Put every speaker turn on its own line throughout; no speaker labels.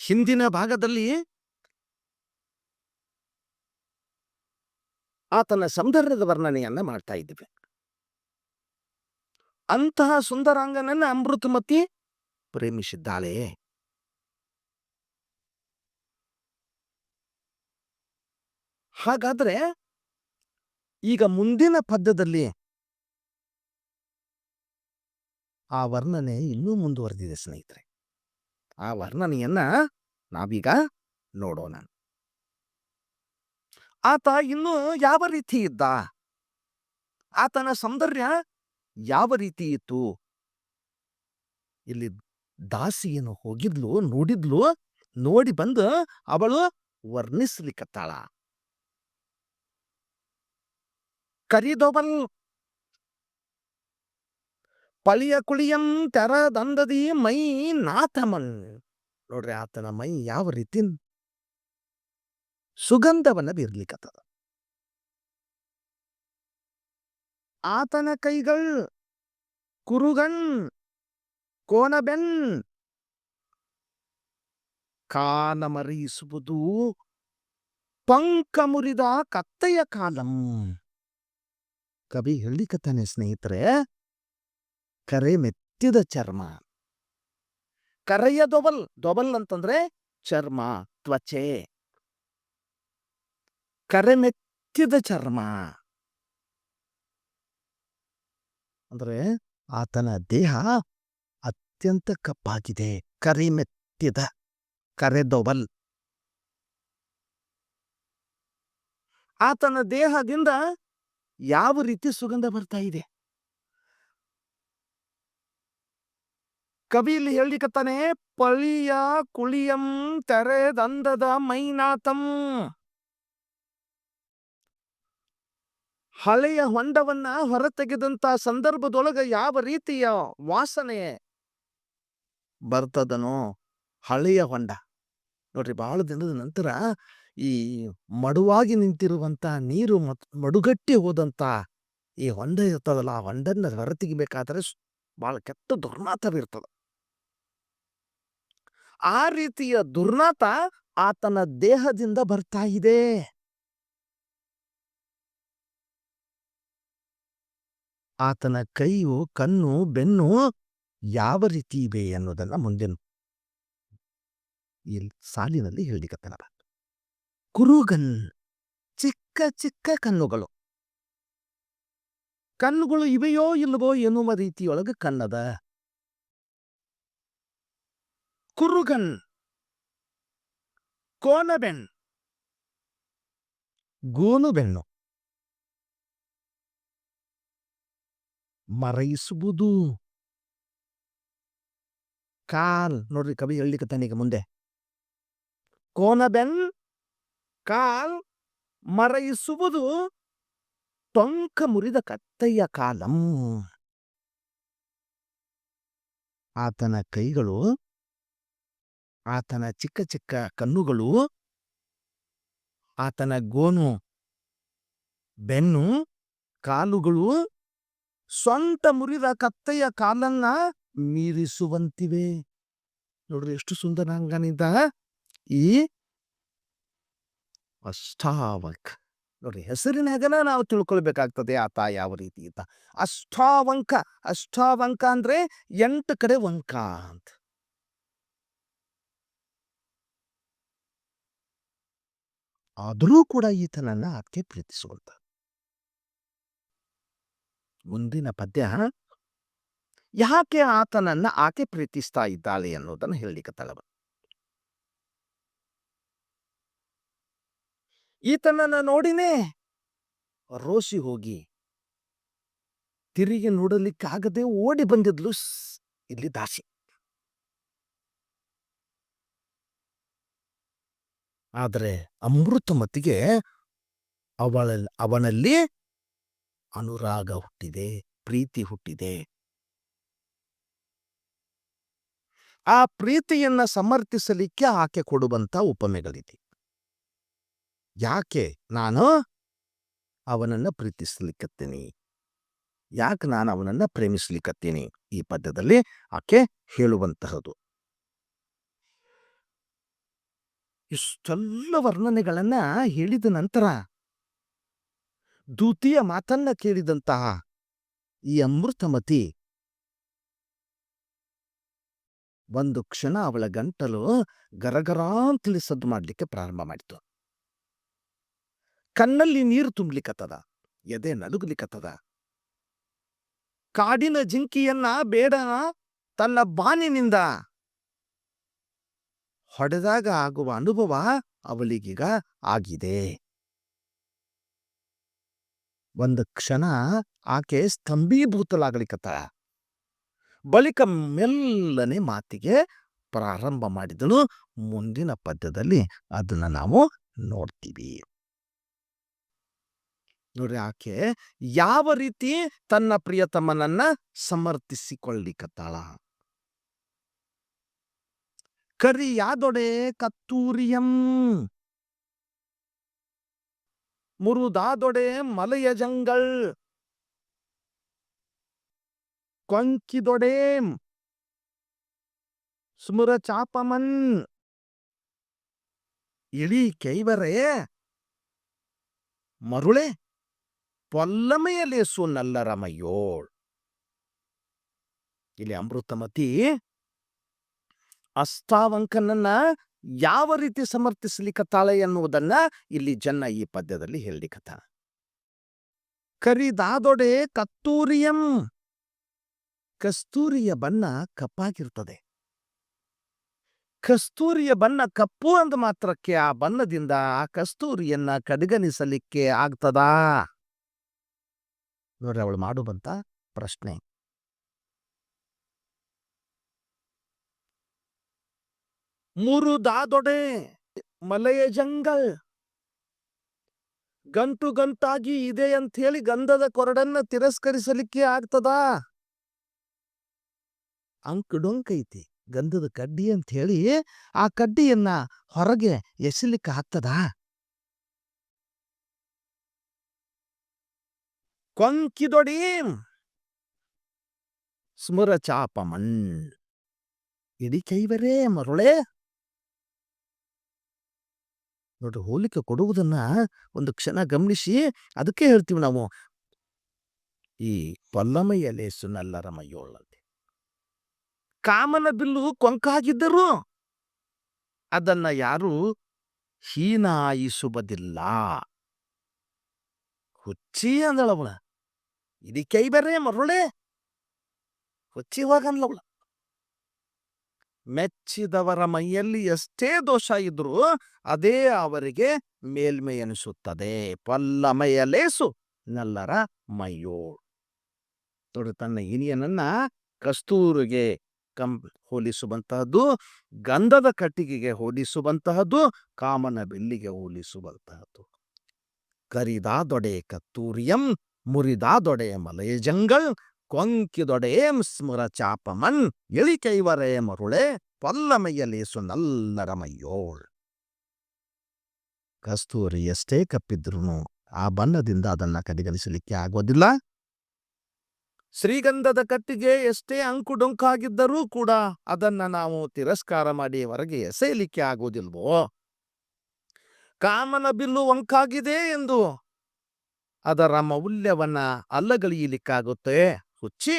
ಹಿಂದಿನ ಭಾಗದಲ್ಲಿ ಆತನ ಸೌಂದರ್ಯದ ವರ್ಣನೆಯನ್ನ ಮಾಡ್ತಾ ಇದ್ದೀವಿ ಅಂತಹ ಸುಂದರಾಂಗನನ್ನ ಅಮೃತಮತಿ ಪ್ರೇಮಿಸಿದ್ದಾಳೆ. ಹಾಗಾದ್ರೆ ಈಗ ಮುಂದಿನ ಪದ್ಯದಲ್ಲಿ ಆ ವರ್ಣನೆ ಇನ್ನೂ ಮುಂದುವರೆದಿದೆ ಸ್ನೇಹಿತರೆ. ಆ ವರ್ಣನೆಯನ್ನ ನಾವೀಗ ನೋಡೋಣ. ಆತ ಇನ್ನು ಯಾವ ರೀತಿ ಇದ್ದ? ಆತನ ಸೌಂದರ್ಯ ಯಾವ ರೀತಿ ಇತ್ತು? ಇಲ್ಲಿ ದಾಸಿಯನ್ನು ಹೋಗಿದ್ಲು, ನೋಡಿದ್ಲು, ನೋಡಿ ಬಂದು ಅವಳು ವರ್ಣಿಸ್ಲಿಕ್ಕತ್ತಾಳ ಕರಿದೊಬಲ್ ಪಳಿಯ ಕುಳಿಯಂ ತೆರದಂದದಿ ಮೈ ನಾಥಮನ್. ನೋಡ್ರಿ ಆತನ ಮೈ ಯಾವ ರೀತಿ ಸುಗಂಧವನ್ನ ಬೀರ್ಲಿಕ್ಕತ್ತದ ಆತನ ಕೈಗಳ್ ಕುರುಗಣ್ ಕೋನಬೆನ್ ಕಾಲ ಮರೀಸುವುದು ಪಂಕ ಮುರಿದ ಕತ್ತೆಯ ಕಾಲಂ. ಕವಿ ಹೇಳಿಕತ್ತಾನೆ ಸ್ನೇಹಿತರೆ ಕರೆ ಮೆತ್ತಿದ ಚರ್ಮ. ಕರೆಯ ದೊಬಲ್ ದೊಬಲ್ ಅಂತಂದ್ರೆ ಚರ್ಮ, ತ್ವಚೆ. ಕರೆ ಮೆತ್ತಿದ ಚರ್ಮ. ಅಂದ್ರೆ ಆತನ ದೇಹ ಅತ್ಯಂತ ಕಪ್ಪಾಗಿದೆ, ಕರೆ ಮೆತ್ತಿದ ಕರೆದೊಬಲ್ ಆತನ ದೇಹದಿಂದ ಯಾವ ರೀತಿ ಸುಗಂಧ ಬರ್ತಾ ಇದೆ? ಕವಿಯಲ್ಲಿ ಹೇಳಿಕತ್ತಾನೆ ಪಳಿಯ ಕುಳಿಯಂ ತೆರೆದಂದದ ಮೈನಾಥಂ ಹಳೆಯ ಹೊಂಡವನ್ನ ಹೊರತೆಗೆದಂತ ಸಂದರ್ಭದೊಳಗ ಯಾವ ರೀತಿಯ ವಾಸನೆ ಬರ್ತದನೋ ಹಳೆಯ ಹೊಂಡ. ನೋಡ್ರಿ ಬಹಳ ದಿನದ ನಂತರ ಈ ಮಡುವಾಗಿ ನಿಂತಿರುವಂತ ನೀರು ಮಡುಗಟ್ಟಿ ಹೋದಂತ ಈ ಹೊಂಡ ಇರ್ತದಲ್ಲ, ಆ ಹೊಂಡನ್ನ ಹೊರತೆಗಿಬೇಕಾದ್ರೆ ಬಹಳ ಕೆಟ್ಟ ದುರ್ನಾಥವಿರ್ತದ ಆ ರೀತಿಯ ದುರ್ನಾತ ಆತನ ದೇಹದಿಂದ ಬರ್ತಾ ಇದೆ. ಆತನ ಕೈಯು, ಕಣ್ಣು, ಬೆನ್ನು ಯಾವ ರೀತಿ ಇವೆ ಅನ್ನೋದನ್ನ ಮುಂದಿನ ಸಾಲಿನಲ್ಲಿ ಹೇಳಿಕತ್ತನ ಕುರುಗನ್, ಚಿಕ್ಕ ಚಿಕ್ಕ ಕಣ್ಣುಗಳು. ಕಣ್ಣುಗಳು ಇವೆಯೋ ಇಲ್ಲವೋ ಎನ್ನುವ ರೀತಿಯೊಳಗೆ ಕಣ್ಣದ. ಕುರುಗನ್. ಕೋನಬೆನ್. ಗೋನು ಬೆನ್ನು ಮರೈಸುವುದು ಕಾಲ್, ನೋಡ್ರಿ ಕವಿ ಈಗ ಮುಂದೆ. ಕೋನಬೆನ್, ಕಾಲ್ ಮರೈಸುವುದು ಟೊಂಕ ಮುರಿದ ಕತ್ತೆಯ ಕಾಲಂ. ಆತನ ಕೈಗಳು ಆತನ ಚಿಕ್ಕ ಚಿಕ್ಕ ಕಣ್ಣುಗಳು, ಆತನ ಗೋನು, ಬೆನ್ನು, ಕಾಲುಗಳು ಸ್ವಂತ ಮುರಿದ ಕತ್ತೆಯ ಕಾಲನ್ನ ಮೀರಿಸುವಂತಿವೆ. ನೋಡ್ರಿ ಎಷ್ಟು ಸುಂದರಾಂಗನಿಂದ ಈ ಅಷ್ಟಾವಂಕ. ನೋಡ್ರಿ ಹೆಸರಿನಾಗನ ನಾವು ತಿಳ್ಕೊಳ್ಬೇಕಾಗ್ತದೆ ಆತ ಯಾವ ರೀತಿ ಇದ್ದ ಅಷ್ಟಾವಂಕ ಅಷ್ಟಾವಂಕ ಅಂದ್ರೆ ಎಂಟು ಕಡೆ ವಂಕ ಅಂತ. ಆದರೂ ಕೂಡ ಈತನನ್ನ ಆಕೆ ಪ್ರೀತಿಸುವಂತ ಮುಂದಿನ ಪದ್ಯ, ಯಾಕೆ ಆತನನ್ನ ಆಕೆ ಪ್ರೀತಿಸ್ತಾ ಇದ್ದಾಳೆ ಅನ್ನೋದನ್ನು ಹೇಳಲಿಕ್ಕೆ ಈತನನ್ನ ನೋಡಿನೇ ರೋಸಿ ಹೋಗಿ ತಿರುಗಿ ನೋಡಲಿಕ್ಕಾಗದೆ ಓಡಿ ಬಂದಿದ್ಲು ಇಲ್ಲಿ ದಾಸಿ. ಆದರೆ ಅಮೃತಮತಿಗೆ ಅವಳ ಅವನಲ್ಲಿ ಅನುರಾಗ ಹುಟ್ಟಿದೆ, ಪ್ರೀತಿ ಹುಟ್ಟಿದೆ. ಆ ಪ್ರೀತಿಯನ್ನ ಸಮರ್ಥಿಸಲಿಕ್ಕೆ ಆಕೆ ಕೊಡುವಂತ ಉಪಮೆಗಳಿದೆ. ಯಾಕೆ ನಾನು ಅವನನ್ನ ಪ್ರೀತಿಸ್ಲಿಕ್ಕತ್ತೀನಿ ಯಾಕೆ ನಾನು ಅವನನ್ನ ಪ್ರೇಮಿಸ್ಲಿಕ್ಕತ್ತೀನಿ ಈ ಪದ್ಯದಲ್ಲಿ ಆಕೆ ಹೇಳುವಂತಹದ್ದು. ಇಷ್ಟೆಲ್ಲ ವರ್ಣನೆಗಳನ್ನ ಹೇಳಿದ ನಂತರ ದೂತಿಯ ಮಾತನ್ನ ಕೇಳಿದಂತಹ ಈ ಅಮೃತಮತಿ ಒಂದು ಕ್ಷಣ ಅವಳ ಗಂಟಲು ಗರಗರಾಂತಲಿ ಸದ್ದು ಮಾಡ್ಲಿಕ್ಕೆ ಪ್ರಾರಂಭ ಮಾಡಿತು. ಕಣ್ಣಲ್ಲಿ ನೀರು ತುಂಬ್ಲಿಕ್ಕತ್ತದ ಎದೆ ನಲುಗಲಿಕ್ಕತ್ತದ ಕಾಡಿನ ಜಿಂಕಿಯನ್ನ ಬೇಡ, ತನ್ನ ಬಾನಿನಿಂದ ಹೊಡೆದಾಗ ಆಗುವ ಅನುಭವ ಅವಳಿಗೀಗ ಆಗಿದೆ. ಒಂದು ಕ್ಷಣ ಆಕೆ ಸ್ತಂಭೀಭೂತಲಾಗಲಿಕ್ಕತ್ತ ಬಳಿಕ ಮೆಲ್ಲನೆ ಮಾತಿಗೆ ಪ್ರಾರಂಭ ಮಾಡಿದಳು. ಮುಂದಿನ ಪದ್ಯದಲ್ಲಿ ಅದನ್ನ ನಾವು ನೋಡ್ತೀವಿ. ನೋಡ್ರಿ ಆಕೆ ಯಾವ ರೀತಿ ತನ್ನ ಪ್ರಿಯತಮನನ್ನ ಸಮರ್ಥಿಸಿಕೊಳ್ಳಿಕತ್ತಾಳ. ಕರಿಯಾದೊಡೆ ಕತ್ತೂರಿಯಂ ಮುರುದಾದೊಡೆ ಮಲಯ ಜಂಗಳ್ ಕೊಂಕಿದೊಡೇಂ ಸ್ಮುರ ಚಾಪಮನ್ ಇಳಿ ಕೈವರೇ ಮರುಳೆ ಪೊಲ್ಲಮೆಯಲೇಸು ನಲ್ಲರಮಯ್ಯೋಳ್ ಇಲ್ಲಿ ಅಮೃತಮತಿ ಅಷ್ಟಾವಂಕನನ್ನ ಯಾವ ರೀತಿ ಸಮರ್ಥಿಸಲಿಕ್ಕತ್ತಾಳೆ ಎನ್ನುವುದನ್ನ ಇಲ್ಲಿ ಜನ್ನ ಈ ಪದ್ಯದಲ್ಲಿ ಹೇಳಲಿಕ್ಕತ್ತ. ಕರಿದಾದೊಡೆ ಕತ್ತೂರಿಯಂ. ಕಸ್ತೂರಿಯ ಬಣ್ಣ ಕಪ್ಪಾಗಿರುತ್ತದೆ. ಕಸ್ತೂರಿಯ ಬಣ್ಣ ಕಪ್ಪು ಅಂದ ಮಾತ್ರಕ್ಕೆ ಆ ಬಣ್ಣದಿಂದ ಆ ಕಸ್ತೂರಿಯನ್ನ ಕಡೆಗಣಿಸಲಿಕ್ಕೆ ಆಗ್ತದಾ? ನೋಡ್ರಿ, ಅವಳು ಮಾಡುವಂತ ಪ್ರಶ್ನೆ. ಮೂರು ದಾದೊಡೆ ಮಲೆಯ ಜಂಗಲ್. ಗಂಟು ಗಂಟಾಗಿ ಇದೆ ಅಂತ ಹೇಳಿ ಗಂಧದ ಕೊರಡನ್ನ ತಿರಸ್ಕರಿಸಲಿಕ್ಕೆ ಆಗ್ತದ? ಅಂಕು ಐತಿ ಗಂಧದ ಕಡ್ಡಿ ಅಂತ ಹೇಳಿ ಆ ಕಡ್ಡಿಯನ್ನ ಹೊರಗೆ ಎಸಲಿಕ್ಕೆ ಆಗ್ತದ? ಕೊಂಕಿದೊಡಿ ಸ್ಮುರ ಚಾಪಮಣ್ ಇಡಿ ಕೈವರೇ ಮರುಳೆ. ನೋಡ್ರಿ ಹೋಲಿಕೆ ಕೊಡುವುದನ್ನ ಒಂದು ಕ್ಷಣ ಗಮನಿಸಿ ಅದಕ್ಕೆ ಹೇಳ್ತೀವಿ ನಾವು. ಈ ಪಲ್ಲಮಯ್ಯ ಲೇಸು ನಲ್ಲರಮಯ್ಯೋಳಂತೆ ಕಾಮನ ಬಿಲ್ಲು ಕೊಂಕಾಗಿದ್ದರು ಅದನ್ನ ಯಾರು ಹೀನಾಯಿಸುವುದಿಲ್ಲ. ಹುಚ್ಚಿ ಅಂದಳವಳ. ಇದಕ್ಕೆ ಕೈ ಬೇರೆ ಮರುಳೆ. ಹುಚ್ಚಿ ಹೋಗನ್ಲವಳ ಮೆಚ್ಚಿದವರ ಮೈಯಲ್ಲಿ ಎಷ್ಟೇ ದೋಷ ಇದ್ರೂ ಅದೇ ಅವರಿಗೆ ಮೇಲ್ಮೆ ಎನಿಸುತ್ತದೆ. ಪಲ್ಲಮಯ ನಲ್ಲರ ಮೈಯೋಳ್ ನೋಡಿ ತನ್ನ ಹಿರಿಯನನ್ನ ಕಸ್ತೂರಿಗೆ ಕಂ ಹೋಲಿಸುವಂತಹದ್ದು, ಗಂಧದ ಕಟ್ಟಿಗೆಗೆ ಹೋಲಿಸುವಂತಹದ್ದು, ಕಾಮನ ಬೆಲ್ಲಿಗೆ ಹೋಲಿಸುವಂತಹದ್ದು. ಕರಿದಾದೊಡೆ ಕತ್ತೂರಿಯಂ, ಮುರಿದಾದೊಡೆ ಮಲಯ ಜಂಗಳ್ ಕೊಂಕಿದೊಡೆಯಂ ಸ್ಮುರ ಚಾಪಮನ್ ಎಳಿಕೈವರೇ ಮರುಳೆ ಪಲ್ಲಮಯ್ಯಲೇಸು ನಲ್ಲರಮಯ್ಯೋಳ್ ಕಸ್ತೂರಿ ಎಷ್ಟೇ ಕಪ್ಪಿದ್ರು ಆ ಬಣ್ಣದಿಂದ ಅದನ್ನ ಕಡೆಗಣಿಸಲಿಕ್ಕೆ ಆಗೋದಿಲ್ಲ. ಶ್ರೀಗಂಧದ ಕಟ್ಟಿಗೆ ಎಷ್ಟೇ ಅಂಕುಡೊಂಕಾಗಿದ್ದರೂ ಕೂಡ ಅದನ್ನ ನಾವು ತಿರಸ್ಕಾರ ಮಾಡಿ ಹೊರಗೆ ಎಸೆಯಲಿಕ್ಕೆ ಆಗೋದಿಲ್ವೋ? ಕಾಮನ ಬಿಲ್ಲು ಒಂಕಾಗಿದೆ ಎಂದು ಅದರ ಮೌಲ್ಯವನ್ನ ಅಲ್ಲಗಳೆಯಲಿಕ್ಕಾಗುತ್ತೆ? ಹುಚ್ಚಿ.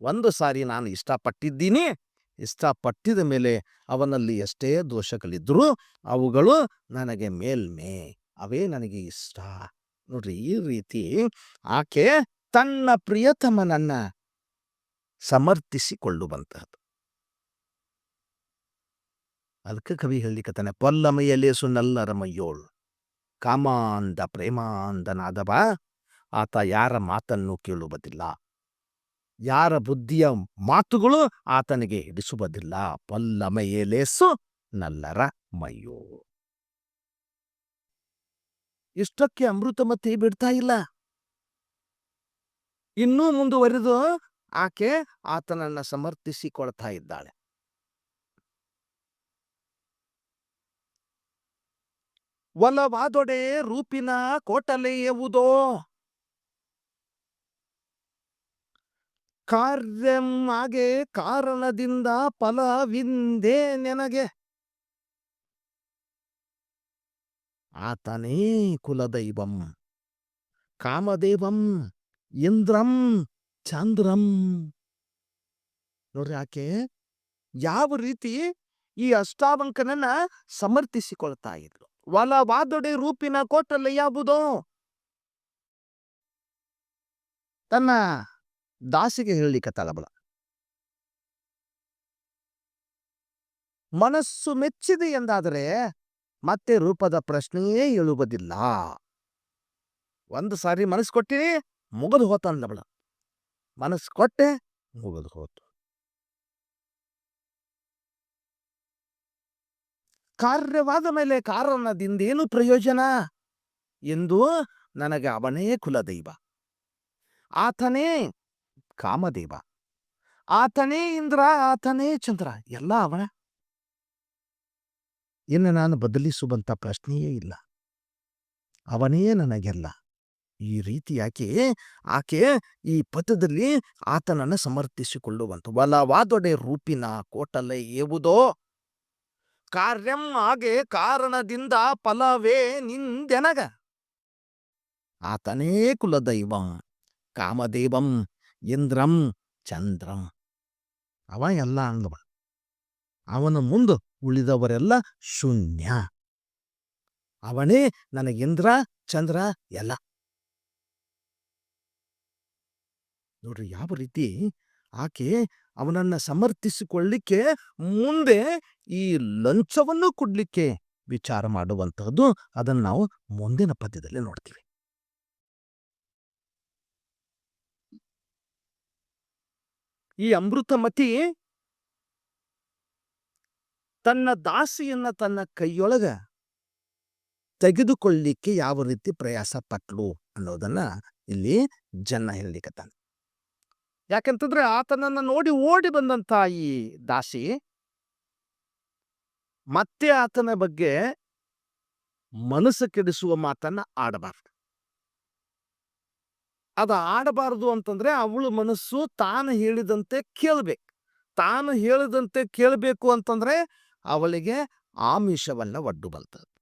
ಒಂದು ಸಾರಿ ನಾನು ಇಷ್ಟಪಟ್ಟಿದ್ದೀನಿ. ಇಷ್ಟಪಟ್ಟಿದ ಮೇಲೆ ಅವನಲ್ಲಿ ಎಷ್ಟೇ ದೋಷಗಳಿದ್ರೂ ಅವುಗಳು ನನಗೆ ಮೇಲ್ಮೆ. ಅವೇ ನನಗೆ ಇಷ್ಟ. ನೋಡ್ರಿ, ಈ ರೀತಿ ಆಕೆ ತನ್ನ ಪ್ರಿಯತಮನನ್ನ ಸಮರ್ಥಿಸಿಕೊಳ್ಳುವಂತಹದ್ದು. ಅದಕ್ಕೆ ಕವಿ ಹೇಳಿಕತಾನೆ ಪೊಲ್ಲಮೈಯಲೇಸು ನಲ್ಲರಮಯ್ಯೋಳು ಕಾಮಾಂದ ಪ್ರೇಮಾಂದನಾದವ ಆತ ಯಾರ ಮಾತನ್ನು ಕೇಳುವುದಿಲ್ಲ. ಯಾರ ಬುದ್ಧಿಯ ಮಾತುಗಳು ಆತನಿಗೆ ಹಿಡಿಸುವುದಿಲ್ಲ ಪಲ್ಲಮಯೇಲೇಸು ನಲ್ಲರ ಮಯ್ಯೋ ಇಷ್ಟಕ್ಕೆ ಅಮೃತಮತಿ ಬಿಡ್ತಾ ಇಲ್ಲ. ಇನ್ನೂ ಮುಂದುವರೆದು ಆಕೆ ಆತನನ್ನ ಸಮರ್ಥಿಸಿಕೊಳ್ತಾ ಇದ್ದಾಳೆ. ಒಲವಾದೊಡೆ ರೂಪಿನ ಕೋಟಲೆಯುವುದೋ? ಕಾರ್ಯಂ ಹಾಗೆ ಕಾರಣದಿಂದ ಫಲವಿಂದೇ ನೆನಗೆ. ಆತನೇ ಕುಲದೈವಂ, ಕಾಮದೇವಂ, ಇಂದ್ರಂ, ಚಂದ್ರಂ. ನೋಡ್ರಿ ಆಕೆ ಯಾವ ರೀತಿ ಈ ಅಷ್ಟಾವಂಕನನ್ನ ಸಮರ್ಥಿಸಿಕೊಳ್ತಾ ಇದ್ಲು. ವಲವಾದೊಡೆ ರೂಪಿನ ಕೋಟಲ್ಲ ಯಾವುದೋ. ತನ್ನ ದಾಸಿಗೆ ಹೇಳಲಿಕ್ಕೆ ತಲಬಲ ಮನಸ್ಸು ಮೆಚ್ಚಿದೆ ಎಂದಾದರೆ ಮತ್ತೆ ರೂಪದ ಪ್ರಶ್ನೆಯೇ ಹೇಳುವುದಿಲ್ಲ ಒಂದು ಸಾರಿ ಮನಸ್ಸು ಕೊಟ್ಟಿನಿ, ಮುಗಿದು ಹೋತ ಅಂದಬಳ. ಮನಸ್ಸು ಕೊಟ್ಟೆ, ಮುಗಿದು ಹೋತು. ಕಾರ್ಯವಾದ ಮೇಲೆ ಕಾರಣದಿಂದೇನು ಪ್ರಯೋಜನ? ಎಂದು ನನಗೆ ಅವನೇ ಕುಲದೈವ. ಆತನೇ ಕಾಮದೇವ. ಆತನೇ ಇಂದ್ರ, ಆತನೇ ಚಂದ್ರ, ಎಲ್ಲ ಅವನ. ಇನ್ನು ನಾನು ಬದಲಿಸುವಂಥ ಪ್ರಶ್ನೆಯೇ ಇಲ್ಲ. ಅವನೇ ನನಗೆಲ್ಲ. ಈ ರೀತಿಯಾಗಿ ಆಕೆ ಈ ಪಥದಲ್ಲಿ ಆತನನ್ನು ಸಮರ್ಥಿಸಿಕೊಳ್ಳುವಂಥ ಬಲವಾದೊಡೆ ರೂಪಿನ ಕೋಟಲೆ ಏವುದೋ. ಕಾರ್ಯಂ ಹಾಗೆ ಕಾರಣದಿಂದ ಫಲವೇ ನಿಂದೆನಗ. ಆತನೇ ಕುಲದೈವ. ಕಾಮದೇವಂ ಇಂದ್ರಂ ಚಂದ್ರಂ ಅವ ಎಲ್ಲ ಅಂಗವ. ಅವನ ಮುಂದೆ ಉಳಿದವರೆಲ್ಲ ಶೂನ್ಯ. ಅವನೇ ಇಂದ್ರ, ಚಂದ್ರ ಎಲ್ಲ. ನೋಡ್ರಿ, ಯಾವ ರೀತಿ ಆಕೆ ಅವನನ್ನ ಸಮರ್ಥಿಸಿಕೊಳ್ಳಿಕ್ಕೆ ಮುಂದೆ ಈ ಲಂಚವನ್ನು ಕೊಡ್ಲಿಕ್ಕೆ ವಿಚಾರ ಮಾಡುವಂತಹದ್ದು ಅದನ್ನು ನಾವು ಮುಂದಿನ ಪದ್ಯದಲ್ಲಿ ನೋಡ್ತೀವಿ. ಈ ಅಮೃತಮತಿ ತನ್ನ ದಾಸಿಯನ್ನ ತನ್ನ ಕೈಯೊಳಗ ತೆಗೆದುಕೊಳ್ಳಿಕ್ಕೆ ಯಾವ ರೀತಿ ಪ್ರಯಾಸ ಪಟ್ಲು ಅನ್ನೋದನ್ನ ಇಲ್ಲಿ ಜನ ಹೇಳಲಿಕ್ಕತ್ತಾನೆ ಯಾಕೆಂತಂದ್ರೆ ಆತನನ್ನ ನೋಡಿ ಓಡಿ ಬಂದಂತ ಈ ದಾಸಿ ಮತ್ತೆ ಆತನ ಬಗ್ಗೆ ಮನಸ್ಸು ಕೆಡಿಸುವ ಮಾತನ್ನ ಆಡಬಾರ್ದು. ಅದ ಆಡಬಾರದು ಅಂತಂದ್ರೆ ಅವಳ ಮನಸ್ಸು ತಾನು ಹೇಳಿದಂತೆ ಕೇಳಬೇಕು. ತಾನು ಹೇಳಿದಂತೆ ಕೇಳಬೇಕು ಅಂತಂದ್ರೆ ಅವಳಿಗೆ ಆಮಿಷವನ್ನ ಒಡ್ಡು ಬಂತದ್ದು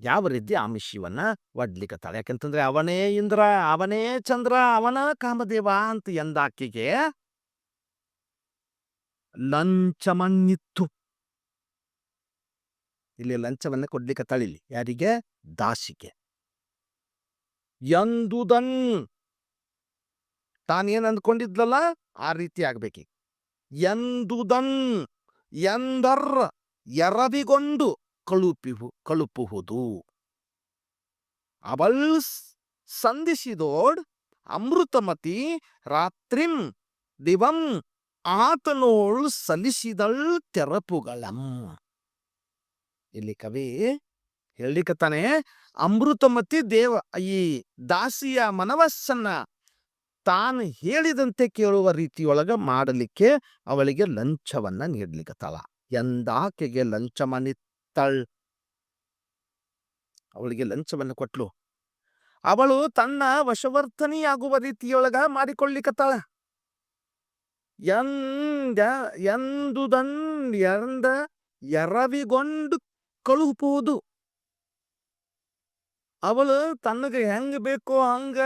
ಯಾವ ರೀತಿ ಆಮಿಷವನ್ನ ಒಡ್ಲಿಕ್ಕತ್ತಾಳೆ ಯಾಕಂತಂದ್ರೆ ಅವನೇ ಇಂದ್ರ, ಅವನೇ ಚಂದ್ರ, ಅವನ ಕಾಮದೇವ ಅಂತ ಎಂದಾಕಿಗೆ ಲಂಚಮನ್ನಿತ್ತು ಇಲ್ಲಿ ಲಂಚವನ್ನ ಕೊಡ್ಲಿಕ್ಕೆ ಇಲ್ಲಿ. ಯಾರಿಗೆ? ದಾಸಿಗೆ. ಎಂದುದನ್? ತಾನೇನ್ ಅಂದ್ಕೊಂಡಿದ್ಲಲ್ಲ, ಆ ರೀತಿ ಆಗ್ಬೇಕಿ. ಎಂದುದನ್? ಎಂದರ್? ಎರವಿಗೊಂಡು ಕಳುಪಿಹು ಕಳುಪುವುದು ಅವಳ್ ಸಂಧಿಸಿದೋಡ್ ಅಮೃತಮತಿ ರಾತ್ರಿಂ ದಿವಂ ಆತನೋಳ್ ಸಲ್ಲಿಸಿದಳ್ ತೆರಪುಗಳಂ. ಇಲ್ಲಿ ಕವಿ ಹೇಳಿಕತ್ತಾನೆ ಅಮೃತಮತಿ ದೇವ, ಈ ದಾಸಿಯ ಮನವಸ್ಸನ್ನ ತಾನು ಹೇಳಿದಂತೆ ಕೇಳುವ ರೀತಿಯೊಳಗ ಮಾಡಲಿಕ್ಕೆ ಅವಳಿಗೆ ಲಂಚವನ್ನ ನೀಡ್ಲಿಕ್ಕತ್ತಾಳ ಎಂದಾಕೆಗೆ ಲಂಚಮನಿತ್ತಳ್ ಅವಳಿಗೆ ಲಂಚವನ್ನು ಕೊಟ್ಲು. ಅವಳು ತನ್ನ ವಶವರ್ತನಿಯಾಗುವ ರೀತಿಯೊಳಗ ಮಾಡಿಕೊಳ್ಳಿಕತ್ತಾಳ. ಎಂದ, ಎಂದುದನ್, ಎಂದ, ಎರವಿಗೊಂಡು ಕಳುಹುವುದು ಅವಳು ತನಗೆ ಹೆಂಗ್ ಬೇಕೋ ಹಂಗ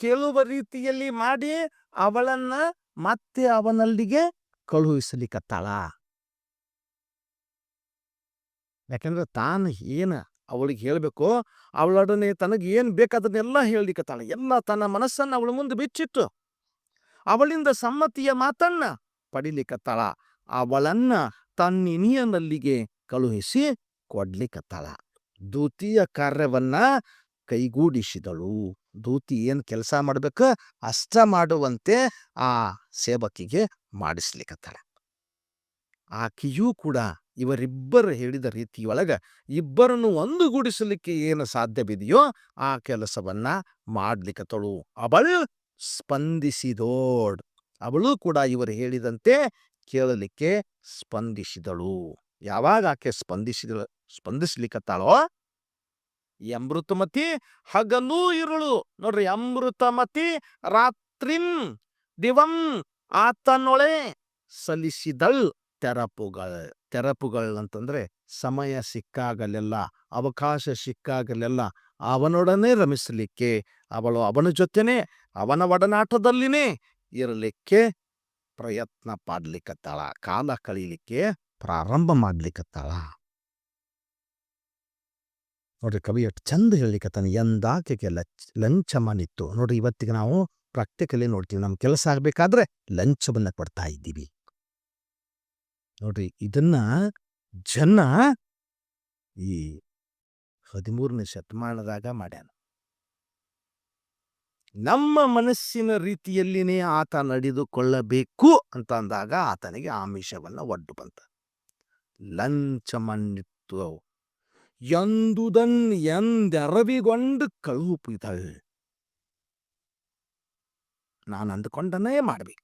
ಕೇಳುವ ರೀತಿಯಲ್ಲಿ ಮಾಡಿ ಅವಳನ್ನ ಮತ್ತೆ ಅವನಲ್ಲಿಗೆ ಕಳುಹಿಸಲಿಕ್ಕತ್ತಾಳ ಯಾಕಂದ್ರೆ ತಾನು ಏನ ಅವಳಿಗೆ ಹೇಳಬೇಕು ಅವಳೊಡನೆ ತನಗೆ ಏನ್ ಬೇಕಾದನ್ನೆಲ್ಲ ಹೇಳಲಿಕ್ಕತ್ತಾಳ ಎಲ್ಲ ತನ್ನ ಮನಸ್ಸನ್ನ ಅವಳ ಮುಂದೆ ಬಿಚ್ಚಿಟ್ಟು ಅವಳಿಂದ ಸಮ್ಮತಿಯ ಮಾತನ್ನ ಪಡಿಲಿಕ್ಕತ್ತಾಳ ಅವಳನ್ನ ತನ್ನಿನಿಯನಲ್ಲಿಗೆ ಕಳುಹಿಸಿ ಕೊಡ್ಲಿಕ್ಕತ್ತಾಳ ದ್ವಿತೀಯ ಕಾರ್ಯವನ್ನ ಕೈಗೂಡಿಸಿದಳು. ದೂತಿ ಏನು ಕೆಲಸ ಮಾಡ್ಬೇಕು ಅಷ್ಟ ಮಾಡುವಂತೆ ಆ ಸೇವಕಿಗೆ ಮಾಡಿಸ್ಲಿಕ್ಕತ್ತಾಳ ಆಕೆಯೂ ಕೂಡ ಇವರಿಬ್ಬರು ಹೇಳಿದ ರೀತಿಯೊಳಗ ಇಬ್ಬರನ್ನು ಒಂದುಗೂಡಿಸಲಿಕ್ಕೆ ಏನು ಸಾಧ್ಯವಿದೆಯೋ ಆ ಕೆಲಸವನ್ನ ಮಾಡ್ಲಿಕ್ಕತ್ತಳು ಅವಳು ಸ್ಪಂದಿಸಿದೋಡ್ ಅವಳು ಕೂಡ ಇವರು ಹೇಳಿದಂತೆ ಕೇಳಲಿಕ್ಕೆ ಸ್ಪಂದಿಸಿದಳು. ಯಾವಾಗ ಆಕೆ ಸ್ಪಂದಿಸಿದ ಸ್ಪಂದಿಸ್ಲಿಕ್ಕತ್ತಾಳೋ ಅಮೃತಮತಿ ಹಗಲು ಇರುಳು. ನೋಡ್ರಿ ಅಮೃತಮತಿ ರಾತ್ರಿನ್ ದಿವಂ ಆತನೊಳೆ ಸಲ್ಲಿಸಿದಳ್ ತೆರಪುಗಳ ಅಂತಂದ್ರೆ ಸಮಯ ಸಿಕ್ಕಾಗಲೆಲ್ಲ, ಅವಕಾಶ ಸಿಕ್ಕಾಗಲೆಲ್ಲ ಅವನೊಡನೆ ರಮಿಸಲಿಕ್ಕೆ, ಅವಳು ಅವನ ಜೊತೆನೆ, ಅವನ ಒಡನಾಟದಲ್ಲಿನೇ ಇರಲಿಕ್ಕೆ ಪ್ರಯತ್ನ ಪಾಡ್ಲಿಕ್ಕತ್ತಾಳ ಕಾಲ ಕಳೀಲಿಕ್ಕೆ ಪ್ರಾರಂಭ ಮಾಡ್ಲಿಕ್ಕತ್ತಾಳ ನೋಡ್ರಿ ಕವಿ ಎಷ್ಟು ಚಂದ ಹೇಳಲಿಕ್ಕತ್ತಾನೆ ಎಂದಾಕೆಗೆ ಲಚ್ ಲಂಚ ಮನಿತ್ತು ನೋಡ್ರಿ ಇವತ್ತಿಗೆ ನಾವು ಪ್ರಾಕ್ಟಿಕಲಿ ನೋಡ್ತೀವಿ. ನಮ್ಮ ಕೆಲಸ ಆಗಬೇಕಾದ್ರೆ ಲಂಚವನ್ನು ಕೊಡ್ತಾ ಇದ್ದೀವಿ. ನೋಡ್ರಿ ಇದನ್ನ ಜನ ಈ ಹದಿಮೂರನೇ ಶತಮಾನದಾಗ ಮಾಡ್ಯಾನ. ನಮ್ಮ ಮನಸ್ಸಿನ ರೀತಿಯಲ್ಲಿನೇ ಆತ ನಡೆದುಕೊಳ್ಳಬೇಕು ಅಂತ ಅಂದಾಗ ಆತನಿಗೆ ಆಮಿಷವನ್ನ ಒಡ್ಡು ಬಂತ. ಮನ್ನಿತ್ತು ಎಂದುದನ್ ಎಂದೆರವಿಗೊಂಡು ಕಳುಪಿದಳ್ ನಾನು ಅಂದುಕೊಂಡನೇ ಮಾಡ್ಬೇಕು.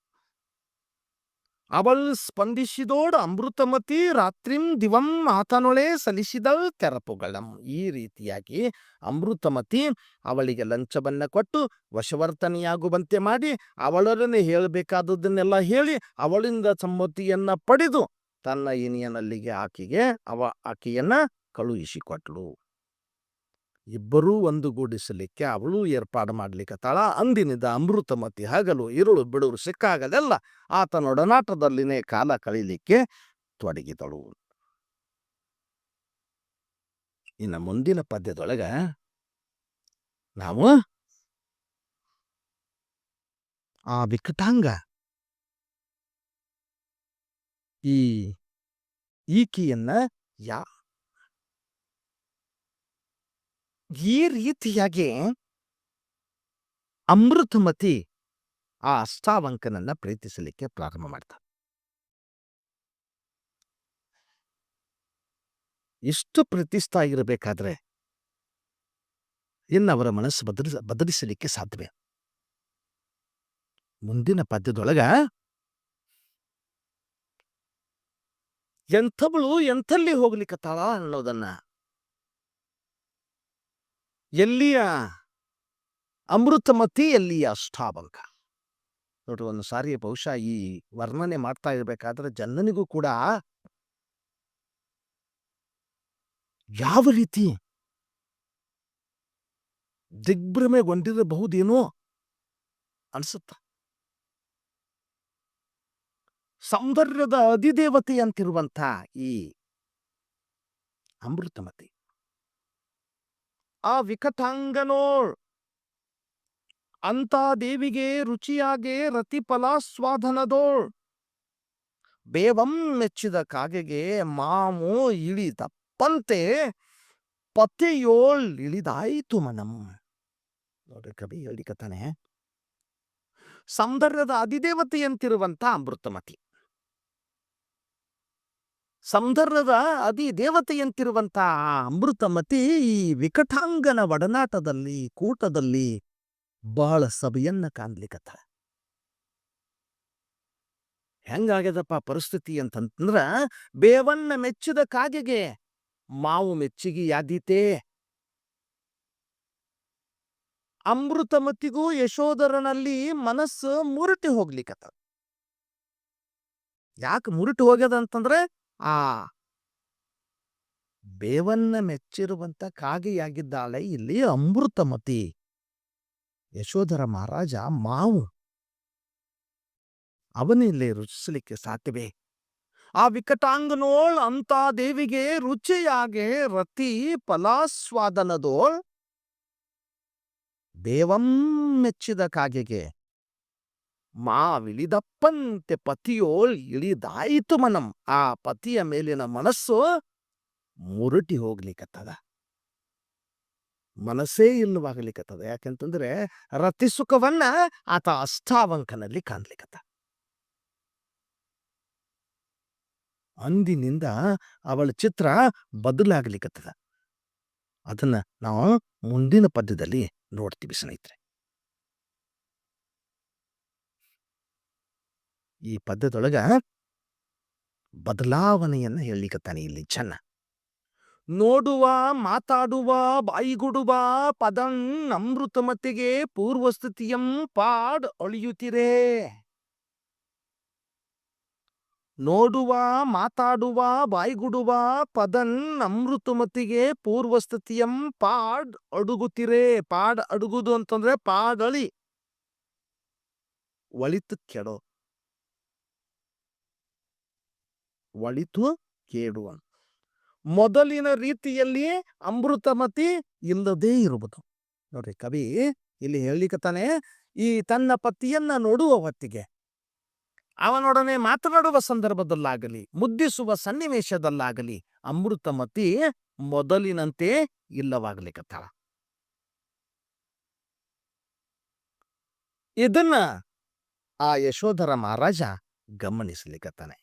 ಅವಳು ಸ್ಪಂದಿಸಿದೋಡ್ ಅಮೃತಮತಿ ರಾತ್ರಿಂ ದಿವಂ ಆತನೊಳೆ ಸಲ್ಲಿಸಿದಳ್ ತೆರಪುಗಳಂ. ಈ ರೀತಿಯಾಗಿ ಅಮೃತಮತಿ ಅವಳಿಗೆ ಲಂಚವನ್ನ ಕೊಟ್ಟು ವಶವರ್ತನೆಯಾಗುವಂತೆ ಮಾಡಿ ಅವಳೊಡನೆ ಹೇಳಬೇಕಾದದ್ದನ್ನೆಲ್ಲ ಹೇಳಿ ಅವಳಿಂದ ಸಮ್ಮತಿಯನ್ನ ಪಡೆದು ತನ್ನ ಇನಿಯನಲ್ಲಿಗೆ ಆಕೆಗೆ ಅವ ಆಕೆಯನ್ನ ಕಳುಹಿಸಿಕೊಟ್ಲು ಇಬ್ಬರೂ ಒಂದುಗೂಡಿಸಲಿಕ್ಕೆ ಅವಳು ಏರ್ಪಾಡು ತಳ. ಅಂದಿನಿಂದ ಅಮೃತಮತಿ ಹಗಲು, ಇರುಳು, ಬಿಡುರು ಸಿಕ್ಕಾಗಲೆಲ್ಲ ಆತನೊಡನಾಟದಲ್ಲಿನೇ ಕಾಲ ಕಳೀಲಿಕ್ಕೆ ತೊಡಗಿದಳು. ಇನ್ನು ಮುಂದಿನ ಪದ್ಯದೊಳಗ ನಾವು ಆ ವಿಕಟಾಂಗ. ಈ ಈಕೆಯನ್ನ ಯಾ ಈ ರೀತಿಯಾಗಿ ಅಮೃತಮತಿ ಆ ಅಷ್ಟಾವಂಕನನ್ನ ಪ್ರೀತಿಸಲಿಕ್ಕೆ ಪ್ರಾರಂಭ ಮಾಡ್ತಾರೆ ಇಷ್ಟು ಪ್ರೀತಿಸ್ತಾ ಇರಬೇಕಾದ್ರೆ ಇನ್ನು ಅವರ ಮನಸ್ಸು ಬದಲಿಸ, ಬದಲಿಸಲಿಕ್ಕೆ ಸಾಧ್ಯವೇ? ಮುಂದಿನ ಪದ್ಯದೊಳಗ ಎಂಥವಳು ಎಂಥಲ್ಲಿ ಹೋಗ್ಲಿಕ್ಕತ್ತಾಳ ಅನ್ನೋದನ್ನ ಎಲ್ಲಿಯ? ಅಮೃತಮತಿ ಎಲ್ಲಿಯ? ಅಷ್ಟಾಭಂಗ ನೋಡಿ ಒಂದು ಸಾರಿ ಬಹುಶಃ ಈ ವರ್ಣನೆ ಮಾಡ್ತಾ ಇರಬೇಕಾದ್ರೆ ಜನನಿಗೂ ಕೂಡ ಯಾವ ರೀತಿ ದಿಗ್ಭ್ರಮೆಗೊಂಡಿರಬಹುದೇನೋ ಅನ್ಸುತ್ತ? ಸೌಂದರ್ಯದ ಅಧಿದೇವತೆ ಅಂತಿರುವಂಥ ಈ ಅಮೃತಮತಿ. ಆ ವಿಕಟಾಂಗನೋಳ್ ಅಂತ ದೇವಿಗೆ ರುಚಿಯಾಗೆ ರತಿಫಲಾಸ್ವಾದನದೋಳ್. ಬೇವಂ ಮೆಚ್ಚಿದ ಕಾಗೆಗೆ ಮಾಮು ಇಳಿದಪ್ಪಂತೆ ಪತೆಯೋಳ್ ಇಳಿದಾಯಿತು ಮನಂ. ನೋಡ್ರಿ ಕವಿ ಹೇಳಿಕತಾನೆ ಸೌಂದರ್ಯದ ಅಧಿದೇವತೆಯಂತಿರುವಂತ ಅಮೃತಮತಿ. ಸೌಂದರ್ಯದ ಅದಿ ದೇವತೆಯಂತಿರುವಂತ ಆ ಅಮೃತಮತಿ ಈ ವಿಕಟಾಂಗನ ಒಡನಾಟದಲ್ಲಿ, ಕೂಟದಲ್ಲಿ ಬಹಳ ಸಭೆಯನ್ನ ಕಾಣ್ಲಿಕ್ಕತ್ತ ಹೆಂಗಾಗ್ಯದಪ್ಪ ಪರಿಸ್ಥಿತಿ ಅಂತಂದ್ರ, ಬೇವನ್ನ ಮೆಚ್ಚಿದ ಕಾಗೆಗೆ ಮಾವು ಮೆಚ್ಚಿಗೆ ಯಾದೀತೆ? ಅಮೃತಮತಿಗೂ ಯಶೋಧರನಲ್ಲಿ ಮನಸ್ಸು ಮುರುಟಿ ಹೋಗ್ಲಿಕತ್ತ. ಯಾಕೆ ಮುರುಟಿ ಹೋಗ್ಯದ ಅಂತಂದ್ರೆ ಆ. ಬೇವನ್ನ ಮೆಚ್ಚಿರುವಂತ ಕಾಗೆಯಾಗಿದ್ದಾಳೆ ಇಲ್ಲಿ ಅಮೃತಮತಿ. ಯಶೋಧರ ಮಹಾರಾಜ ಮಾವು. ಅವನಿಲ್ಲಿ ರುಚಿಸಲಿಕ್ಕೆ ಸಾಧ್ಯವೇ? ಆ ವಿಕಟಾಂಗನೋಳ್ ಅಂತ ದೇವಿಗೆ ರುಚಿಯಾಗೆ ರತಿ ಫಲಾಸ್ವಾದನದೋಳ್. ಬೇವಂ ಮೆಚ್ಚಿದ ಕಾಗೆಗೆ ಮಾವಿಳಿದಪ್ಪಂತೆ ಪತಿಯೋಳ್ ಇಳಿದಾಯಿತು ಮನಂ. ಆ ಪತಿಯ ಮೇಲಿನ ಮನಸ್ಸು ಮುರುಟಿ ಹೋಗ್ಲಿಕ್ಕತ್ತದ ಮನಸ್ಸೇ ಇಲ್ಲವಾಗಲಿಕ್ಕತ್ತದ ಯಾಕೆಂತಂದ್ರೆ ರತಿ ಸುಖವನ್ನ ಆತ ಅಷ್ಟಾವಂಕನಲ್ಲಿ ಕಾಣ್ಲಿಕ್ಕತ್ತ ಅಂದಿನಿಂದ ಅವಳ ಚಿತ್ರ ಬದಲಾಗ್ಲಿಕ್ಕತ್ತದ ಅದನ್ನ ನಾವು ಮುಂದಿನ ಪದ್ಯದಲ್ಲಿ ನೋಡ್ತೀವಿ ಸ್ನೇಹಿತರೆ. ಈ ಪದ್ಯದೊಳಗ ಬದಲಾವಣೆಯನ್ನ ಹೇಳಿಕತ್ತಾನೆ ಇಲ್ಲಿ ಚೆನ್ನ ನೋಡುವ, ಮಾತಾಡುವ, ಬಾಯಿಗುಡುವ ಪದಂ ಅಮೃತಮತಿಗೆ ಪೂರ್ವಸ್ಥಿತಿಯಂ ಪಾಡ್ ಅಳಿಯುತ್ತಿರೇ. ನೋಡುವ, ಮಾತಾಡುವ, ಬಾಯ್ಗುಡುವ ಪದನ್ ಅಮೃತಮತಿಗೆ ಪೂರ್ವಸ್ಥಿತಿಯಂ ಪಾಡ್ ಅಡುಗುತ್ತಿರೇ. ಪಾಡ್ ಅಡುಗುದು ಅಂತಂದ್ರೆ ಪಾಡಳಿ. ಒಳಿತು ಕೆಡೋ. ಒಳಿತು ಕೇಡುವ ಮೊದಲಿನ ರೀತಿಯಲ್ಲಿ ಅಮೃತಮತಿ ಇಲ್ಲದೇ ಇರುವುದು. ನೋಡ್ರಿ ಕವಿ ಇಲ್ಲಿ ಹೇಳಿಕತ್ತಾನೆ ಈ ತನ್ನ ಪತಿಯನ್ನ ನೋಡುವ ಹೊತ್ತಿಗೆ ಅವನೊಡನೆ ಮಾತನಾಡುವ ಸಂದರ್ಭದಲ್ಲಾಗಲಿ, ಮುದ್ದಿಸುವ ಸನ್ನಿವೇಶದಲ್ಲಾಗಲಿ ಅಮೃತಮತಿ ಮೊದಲಿನಂತೆ ಇಲ್ಲವಾಗಲಿಕತ್ತಾಳ. ಇದನ್ನ ಆ ಯಶೋಧರ ಮಹಾರಾಜ ಗಮನಿಸ್ಲಿಕತ್ತಾನೆ.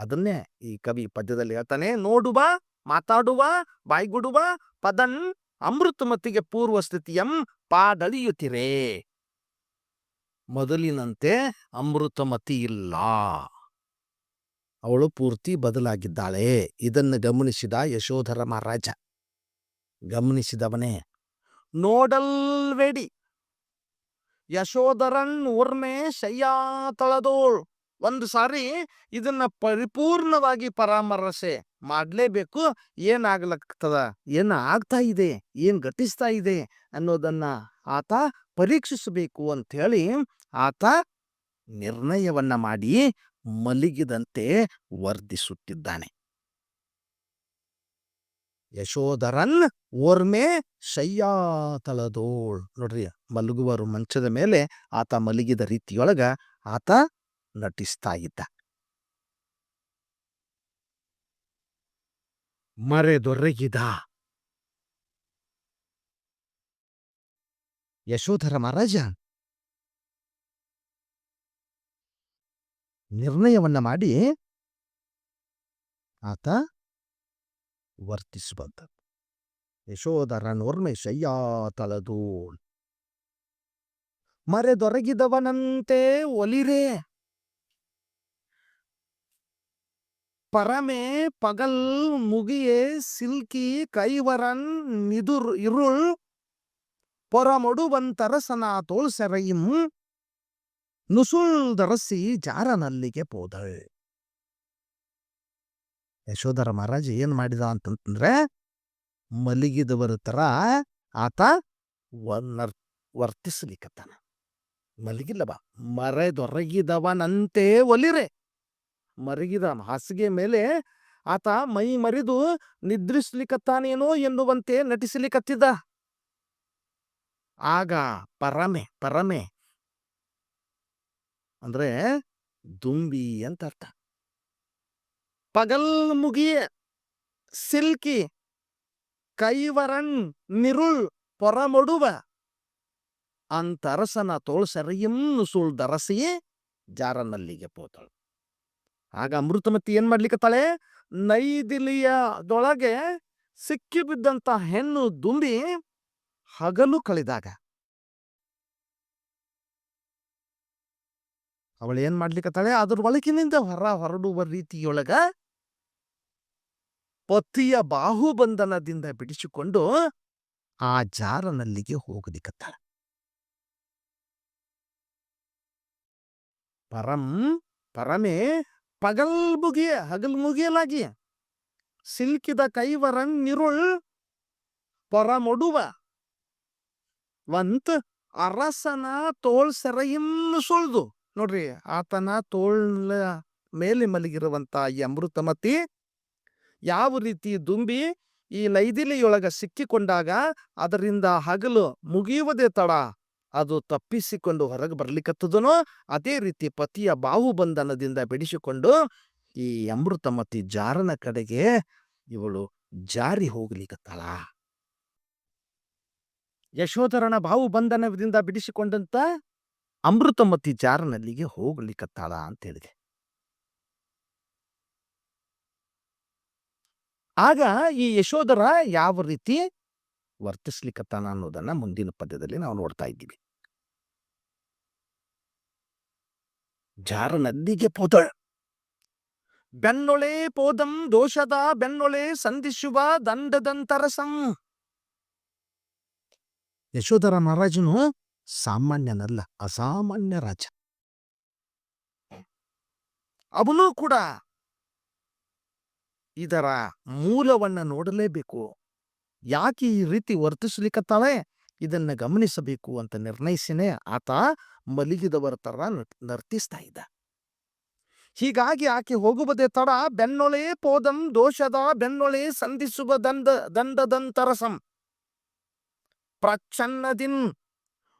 ಅದನ್ನೇ ಈ ಕವಿ ಪದ್ಯದಲ್ಲಿ ಹೇಳ್ತಾನೆ, ನೋಡುವ, ಮಾತಾಡುವ, ಬಾಯ್ಗುಡುವ, ಪದನ್ ಅಮೃತಮತಿಗೆ ಪೂರ್ವ ಸ್ಥಿತಿಯಂ ಪಾದಳಿಯುತ್ತಿರೇ. ಮೊದಲಿನಂತೆ ಅಮೃತಮತಿ ಇಲ್ಲ. ಅವಳು ಪೂರ್ತಿ ಬದಲಾಗಿದ್ದಾಳೆ. ಇದನ್ನು ಗಮನಿಸಿದ ಯಶೋಧರ ಮಹಾರಾಜ. ಗಮನಿಸಿದವನೇ, ನೋಡಲ್ವೆಡಿ, ಯಶೋಧರನ್ ಊರ್ಮೆ ಶಯ್ಯಾ ತಳದೋಳ್ ಒಂದು ಸಾರಿ ಇದನ್ನ ಪರಿಪೂರ್ಣವಾಗಿ ಪರಾಮರ್ಶೆ ಮಾಡಲೇಬೇಕು. ಏನಾಗ್ಲಕ್ತದ ಏನ ಆಗ್ತಾ ಇದೆ? ಏನ್ ಘಟಿಸ್ತಾ ಇದೆ? ಅನ್ನೋದನ್ನ ಆತ ಪರೀಕ್ಷಿಸಬೇಕು ಅಂತ ಹೇಳಿ ಆತ ನಿರ್ಣಯವನ್ನ ಮಾಡಿ ಮಲಗಿದಂತೆ ವರ್ಧಿಸುತ್ತಿದ್ದಾನೆ. ಯಶೋಧರನ್ ಓರ್ಮೆ ಶಯ್ಯಾತಳದೋಳ್. ನೋಡ್ರಿ ಮಲಗುವರು ಮಂಚದ ಮೇಲೆ ಆತ ಮಲಗಿದ ರೀತಿಯೊಳಗ ಆತ ನಟಿಸ್ತಾ ಇದ್ದ. ಮರೆದೊರಗಿದ. ಯಶೋಧರ ಮಹಾರಾಜ! ನಿರ್ಣಯವನ್ನ ಮಾಡಿ ಆತ ವರ್ತಿಸುವಂತ ಯಶೋಧರ ನೋರ್ಮೆ ಶಯ್ಯಾ ಮರೆ ಮರೆದೊರಗಿದವನಂತೆ ಒಲಿರೆ! ಪರಮೆ ಪಗಲ್ ಮುಗಿಯೆ ಸಿಲ್ಕಿ ಕೈವರನ್ ನಿದುರ್ ಇರುಳ್ ಪೊರಮೊಡುವಂತರಸನ ತೋಳ್ಸೆರೆಯಿಂ ನುಸುಳ್ದರಸಿ ಜಾರನಲ್ಲಿಗೆ ಪೋದಳ್. ಯಶೋಧರ ಮಹಾರಾಜ ಏನ್ ಮಾಡಿದ ಅಂತಂದ್ರೆ ಮಲಗಿದವರ ತರ ಆತ ವನ್ನರ್ ವರ್ತಿಸ್ಲಿಕ್ಕತ್ತಾನ ಮಲಗಿಲ್ಲ ಬಾ, ಮರೆದೊರಗಿದವನಂತೆ ಒಲಿರೆ. ಮರಗಿದ ಹಾಸಿಗೆ ಮೇಲೆ ಆತ ಮೈ ಮರಿದು ನಿದ್ರಿಸ್ಲಿಕ್ಕತ್ತಾನೇನೋ ಎನ್ನುವಂತೆ ನಟಿಸಲಿಕ್ಕತ್ತಿದ್ದ ಆಗ ಪರಮೆ ಪರಮೆ. ಅಂದ್ರೆ ದುಂಬಿ ಅಂತ ಅರ್ಥ ಪಗಲ್ ಮುಗಿ ಸಿಲ್ಕಿ ಕೈವರಣ್ ನಿರುಳ್ ಪೊರಮೊಡುವ. ಅಂತರಸನ ತೋಳ್ಸೆರೆಯಂ ನುಸುಳ್ದರಸಿ ಜಾರನಲ್ಲಿಗೆ ಪೋತಳು. ಆಗ ಅಮೃತಮತಿ ಏನ್ ಮಾಡ್ಲಿಕ್ಕತ್ತಾಳೆ ನೈದಿಲಿಯದೊಳಗೆ ಸಿಕ್ಕಿ ಬಿದ್ದಂತ ಹೆಣ್ಣು ದುಂಬಿ ಹಗಲು ಕಳೆದಾಗ ಅವಳು ಏನ್ ಮಾಡ್ಲಿಕ್ಕತ್ತಾಳೆ ಅದ್ರ ಒಳಗಿನಿಂದ ಹೊರ ಹೊರಡುವ ರೀತಿಯೊಳಗ ಪತಿಯ ಬಾಹುಬಂಧನದಿಂದ ಬಿಡಿಸಿಕೊಂಡು ಆ ಜಾರನಲ್ಲಿಗೆ ಹೋಗಲಿಕ್ಕತ್ತಾಳ ಪರಂ ಪರಮೆ ಪಗಲ್ ಮುಗಿಯ ಹಗಲ್ ಮುಗಿಯಲಾಗಿ ಸಿಲ್ಕಿದ ಕೈವರನ್ ನಿರುಳ್ ಪೊರಮೊಡುವ ವಂತ್ ಅರಸನ ತೋಳ್ ಸೆರೆಯನ್ನು ಸುಳ್ದು. ನೋಡ್ರಿ, ಆತನ ತೋಳ ಮೇಲೆ ಮಲಗಿರುವಂತ ಈ ಅಮೃತಮತಿ ಯಾವ ರೀತಿ ದುಂಬಿ ಈ ಲೈದಿಲಿಯೊಳಗ ಸಿಕ್ಕಿಕೊಂಡಾಗ ಅದರಿಂದ ಹಗಲು ಮುಗಿಯುವುದೇ ತಡ. ಅದು ತಪ್ಪಿಸಿಕೊಂಡು ಹೊರಗೆ ಬರ್ಲಿಕ್ಕತ್ತದನೋ ಅದೇ ರೀತಿ ಪತಿಯ ಬಾಹುಬಂಧನದಿಂದ ಬಿಡಿಸಿಕೊಂಡು ಈ ಅಮೃತಮತಿ ಜಾರನ ಕಡೆಗೆ ಇವಳು ಜಾರಿ ಹೋಗ್ಲಿಕ್ಕತ್ತಳ ಯಶೋಧರನ ಬಾಹುಬಂಧನದಿಂದ ಬಿಡಿಸಿಕೊಂಡಂತ ಅಮೃತಮತಿ ಜಾರನಲ್ಲಿಗೆ ಹೋಗ್ಲಿಕ್ಕತ್ತಾಳ ಅಂತ ಹೇಳಿದೆ. ಆಗ ಈ ಯಶೋಧರ ಯಾವ ರೀತಿ ವರ್ತಿಸ್ಲಿಕತ್ತಾನ ಅನ್ನೋದನ್ನು ಮುಂದಿನ ಪದ್ಯದಲ್ಲಿ ನಾವು ನೋಡ್ತಾ ಇದ್ದೀವಿ. ಜಾರನಲ್ಲಿಗೆ ಪೋದಳ ಬೆನ್ನೊಳೆ ಪೋದಂ ದೋಷದ ಬೆನ್ನೊಳೆ ಸಂಧಿಸುವ ದಂಡದಂತರಸಂ ಯಶೋಧರ ಮಹಾರಾಜನು ಸಾಮಾನ್ಯನಲ್ಲ, ಅಸಾಮಾನ್ಯ ರಾಜ. ಅವನು ಕೂಡ ಇದರ ಮೂಲವನ್ನ ನೋಡಲೇಬೇಕು. ಯಾಕೆ ಈ ರೀತಿ ವರ್ತಿಸ್ಲಿಕ್ಕತ್ತಾಳೆ ಇದನ್ನ ಗಮನಿಸಬೇಕು ಅಂತ ನಿರ್ಣಯಿಸಿನೇ ಆತ ಮಲಗಿದವರ ತರ ನರ್ತಿಸ್ತಾ ಇದ್ದ. ಹೀಗಾಗಿ ಆಕೆ ಹೋಗುವುದೇ ತಡ ಬೆನ್ನೊಳೆ ಪೋದಂ ದೋಷದ ಬೆನ್ನೊಳೆ ಸಂಧಿಸುವ ದಂದ ದಂಡದಂತರಸಂ ಪ್ರಚ್ಛನ್ನದಿನ್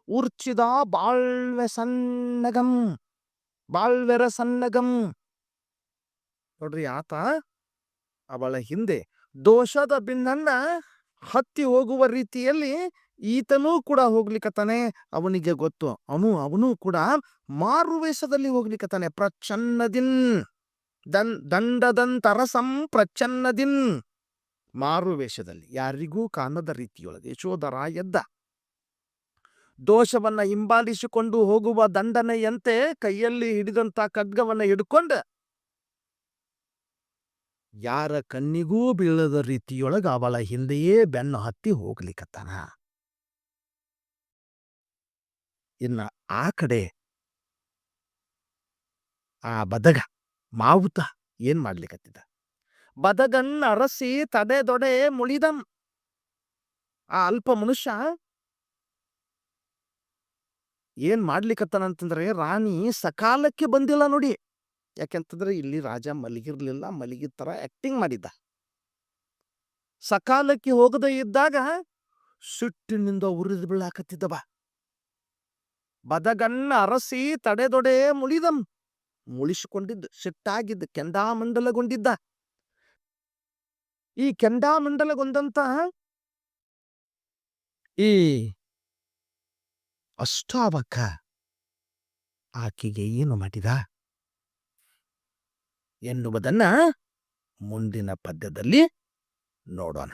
ಉರ್ಚಿದ ಬಾಳ್ವೆ ಸನ್ನಗಂ, ಬಾಳ್ವೆರ ಸನ್ನಗಂ. ನೋಡ್ರಿ ಆತ ಅವಳ ಹಿಂದೆ ದೋಷದ ಬಿನ್ನನ್ನ ಹತ್ತಿ ಹೋಗುವ ರೀತಿಯಲ್ಲಿ ಈತನೂ ಕೂಡ ಹೋಗ್ಲಿಕ್ಕತ್ತಾನೆ ಅವನಿಗೆ ಗೊತ್ತು. ಅವನು ಅವನು ಕೂಡ ಮಾರುವೇಷದಲ್ಲಿ ಹೋಗ್ಲಿಕ್ಕತ್ತಾನೆ ಪ್ರಚ್ಛನ್ನದಿನ್ ದನ್. ದಂಡದಂತರಸಂ ಪ್ರಚ್ಛನ್ನದಿನ್ ಮಾರುವೇಷದಲ್ಲಿ, ಯಾರಿಗೂ ಕಾಣದ ರೀತಿಯೊಳಗೆ ಯಶೋಧರ ಎದ್ದ. ದೋಷವನ್ನ ಹಿಂಬಾಲಿಸಿಕೊಂಡು ಹೋಗುವ ದಂಡನೆಯಂತೆ ಕೈಯಲ್ಲಿ ಹಿಡಿದಂತ ಖಡ್ಗವನ್ನ ಹಿಡ್ಕೊಂಡ ಯಾರ ಕಣ್ಣಿಗೂ ಬೀಳದ ರೀತಿಯೊಳಗ ಅವಳ ಹಿಂದೆಯೇ ಬೆನ್ನು ಹತ್ತಿ ಹೋಗ್ಲಿಕ್ಕತ್ತಾನ ಇನ್ನ ಆ ಕಡೆ ಆ ಬದಗ ಮಾವುತ ಏನ್ ಮಾಡ್ಲಿಕತ್ತಿದ? ಬದಗನ್ ಅರಸಿ ತಡೆದೊಡೆ ಮುಳಿದಂ ಆ ಅಲ್ಪ ಮನುಷ್ಯ ಏನ್ ಮಾಡ್ಲಿಕ್ಕತ್ತಾನಂತಂದ್ರೆ ರಾಣಿ ಸಕಾಲಕ್ಕೆ ಬಂದಿಲ್ಲ ನೋಡಿ. ಯಾಕೆಂತಂದ್ರೆ ಇಲ್ಲಿ ರಾಜ ಮಲಗಿರ್ಲಿಲ್ಲ, ಮಲಗಿದ ತರ ಆ್ಯಕ್ಟಿಂಗ್ ಮಾಡಿದ್ದ. ಸಕಾಲಕ್ಕೆ ಹೋಗದೆ ಇದ್ದಾಗ ಸಿಟ್ಟಿನಿಂದ ಉರಿದು ಬೀಳಾಕತ್ತಿದ್ದವ ಬದಗಣ್ಣ ಅರಸಿ ತಡೆದೊಡೆ ಮುಳಿದಂ. ಮುಳಿಸಿಕೊಂಡಿದ್ದ, ಸಿಟ್ಟಾಗಿದ್ದ, ಕೆಂಡಾಮಂಡಲಗೊಂಡಿದ್ದ. ಈ ಕೆಂಡಾಮಂಡಲಗೊಂಡಂತ ಈ ಅಷ್ಟಾವಕ ಆಕೆಗೆ ಏನು ಮಾಡಿದ? ಎನ್ನುವುದನ್ನ ಮುಂದಿನ ಪದ್ಯದಲ್ಲಿ ನೋಡೋಣ.